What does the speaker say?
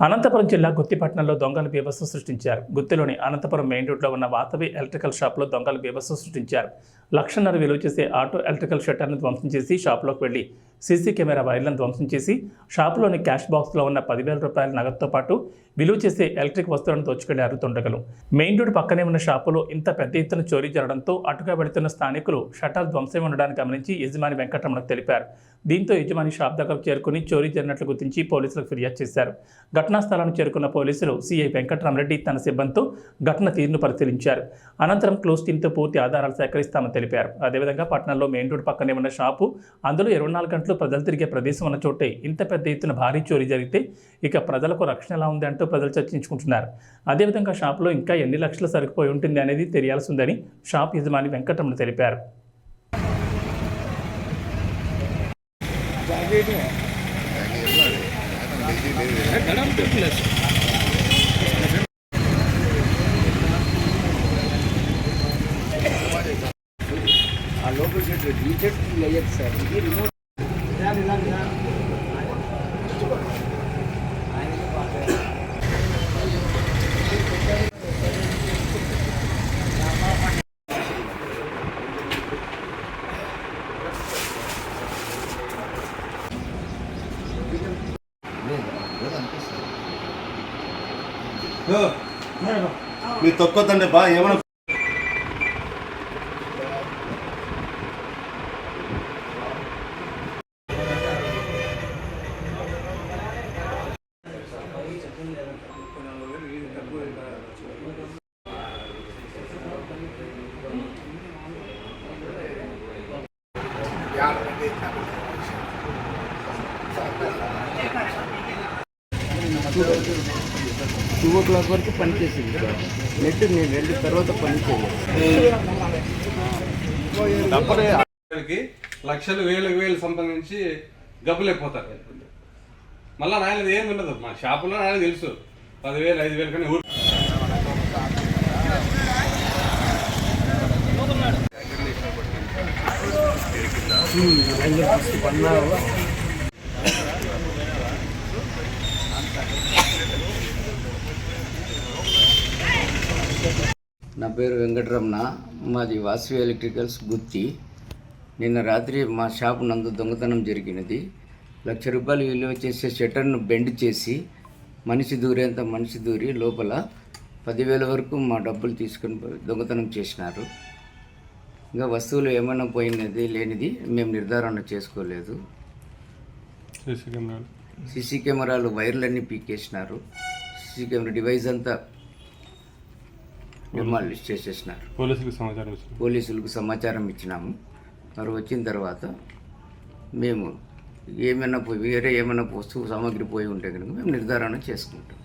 అనంతపురం జిల్లా గుత్తిపట్నంలో దొంగలు బీభత్సం సృష్టించారు. గుత్తిలోని అనంతపురం మెయిన్ రోడ్లో ఉన్న వాతవి ఎలక్ట్రికల్ షాప్లో దొంగలు బీభత్సం సృష్టించారు. లక్షన్నర విలువ చేసే ఆటో ఎలక్ట్రికల్ షట్టర్ను ధ్వంసం చేసి షాప్లోకి వెళ్ళి సీసీ కెమెరా వైర్లను ధ్వంసం చేసి షాపులోని క్యాష్ బాక్స్లో ఉన్న పదివేల రూపాయల నగదుతో పాటు విలువ చేసే ఎలక్ట్రిక్ వస్తువులను దోచుకెళ్ళారు తుండగలు మెయిన్ రోడ్ పక్కనే ఉన్న షాపులో ఇంత పెద్ద ఎత్తున చోరీ జరగడంతో అటుగా వెళుతున్న స్థానికులు షట్టర్ ధ్వంసం ఉండడానికి గమనించి యజమాని వెంకటరమణకు తెలిపారు. దీంతో యజమాని షాప్ దగ్గరకు చేరుకుని చోరీ జరిగినట్లు గుర్తించి పోలీసులకు ఫిర్యాదు చేశారు. ఘటనా స్థలానికి చేరుకున్న పోలీసులు సీఐ వెంకటరామరెడ్డి తన సిబ్బందితో ఘటన తీరును పరిశీలించారు. అనంతరం క్లోజ్ టీంతో పూర్తి ఆధారాలు సేకరిస్తామని తెలిపారు. అదేవిధంగా పట్టణంలో మెయిన్ రోడ్ పక్కనే ఉన్న షాపు అందులో ఇరవై నాలుగు గంటలు ప్రజలు తిరిగే ప్రదేశం ఉన్న చోటే ఇంత పెద్ద ఎత్తున భారీ చోరీ జరిగితే ఇక ప్రజలకు రక్షణ ఎలా ఉంది అంటూ ప్రజలు చర్చించుకుంటున్నారు. అదేవిధంగా షాపులో ఇంకా ఎన్ని లక్షలు సరుకుపోయి ఉంటుంది అనేది తెలియాల్సి ఉందని షాప్ యజమాని వెంకటరమణ తెలిపారు. లోపల చెట్టు ఈ చెట్టు వేయచ్చు సార్. ఇది రిమోట్ మీరు తక్కువ తండ్రి బా ఏమైనా టూ ఓ క్లాక్ వరకు పనిచేసింది సార్. నెట్ నేను వెళ్ళిన తర్వాత పని చేయలేదు లక్షలు వేలకు వేలు సంపాదించి గబ్బులైపోతారు. మళ్ళీ నాయనది ఏం ఉండదు మా షాపులో నాయన తెలుసు. పదివేలు ఐదు వేలు కానీ ఊరు నా పేరు వెంకటరమణ. మాది వాసవి ఎలక్ట్రికల్స్ గుత్తి. నిన్న రాత్రి మా షాప్ నందు దొంగతనం జరిగినది. లక్ష రూపాయలు విలువ చేసే షట్టర్ను బెండ్ చేసి మనిషి దూరేంత మనిషి దూరి లోపల పదివేల వరకు మా డబ్బులు తీసుకొని దొంగతనం చేసినారు. ఇంకా వస్తువులు ఏమైనా పోయినది లేనిది మేము నిర్ధారణ చేసుకోలేదు. సీసీ కెమెరాలు. సీసీ కెమెరాలు వైర్లన్నీ పీకేసినారు. సీసీ కెమెరా డివైస్ అంతా డిమాలిష్ చేసేసినారు. పోలీసులకు సమాచారం పోలీసులకు సమాచారం ఇచ్చినాము. వారు వచ్చిన తర్వాత మేము ఏమైనా పోయి వేరే ఏమైనా వస్తువు సామాగ్రి పోయి ఉంటే కనుక మేము నిర్ధారణ చేసుకుంటాం.